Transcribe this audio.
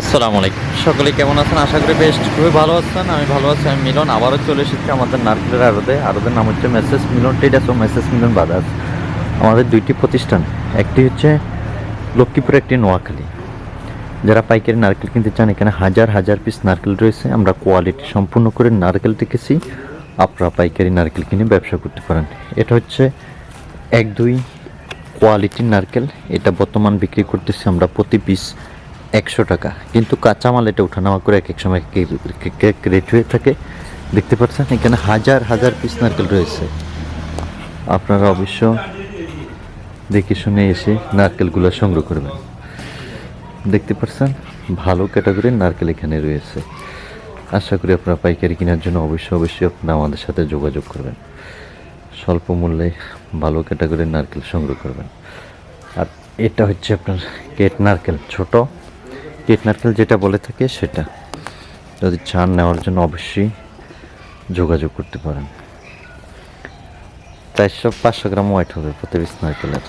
আসসালামু আলাইকুম। সকলে কেমন আছেন? আশা করি বেশ খুবই ভালো আছেন। আমি ভালো আছি, আমি মিলন। আবারও চলে এসেছি আমাদের নারকেলের আড়তে। আড়তের নাম হচ্ছে মেসেস মিলন ট্রেডার্স ও মেসেস মিলন বাজাজ। আমাদের দুইটি প্রতিষ্ঠান। একটি হচ্ছে লক্ষ্মীপুর একটি নোয়াখালী। যারা পাইকারি নারকেল কিনতে চান, এখানে হাজার হাজার পিস নারকেল রয়েছে। আমরা কোয়ালিটি সম্পূর্ণ করে নারকেল রেখেছি আপনারা পাইকারি নারকেল কিনে ব্যবসা করতে পারেন। এটা হচ্ছে এক দুই কোয়ালিটির নারকেল। এটা বর্তমান বিক্রি করতেছি আমরা প্রতি পিস একশো টাকা। কিন্তু কাঁচামাল এটা ওঠানামা করে এক এক সময় রেট হয়ে থাকে। দেখতে পাচ্ছেন, এখানে হাজার হাজার পিস নারকেল রয়েছে। আপনারা অবশ্য দেখে শুনে এসে নারকেলগুলো সংগ্রহ করবেন। দেখতে পাচ্ছেন, ভালো ক্যাটাগরির নারকেল এখানে রয়েছে। আশা করি আপনারা পাইকারি কেনার জন্য অবশ্যই অবশ্যই আপনারা আমাদের সাথে যোগাযোগ করবেন। স্বল্প মূল্যে ভালো ক্যাটাগরির নারকেল সংগ্রহ করবেন। আর এটা হচ্ছে আপনার কেট নারকেল, ছোট। কেট যেটা বলে থাকে সেটা। যদি চান নেওয়ার জন্য অবশ্যই যোগাযোগ করতে পারেন। চারশো পাঁচশো গ্রাম ওয়াইট হবে প্রতি পিস নারকেলের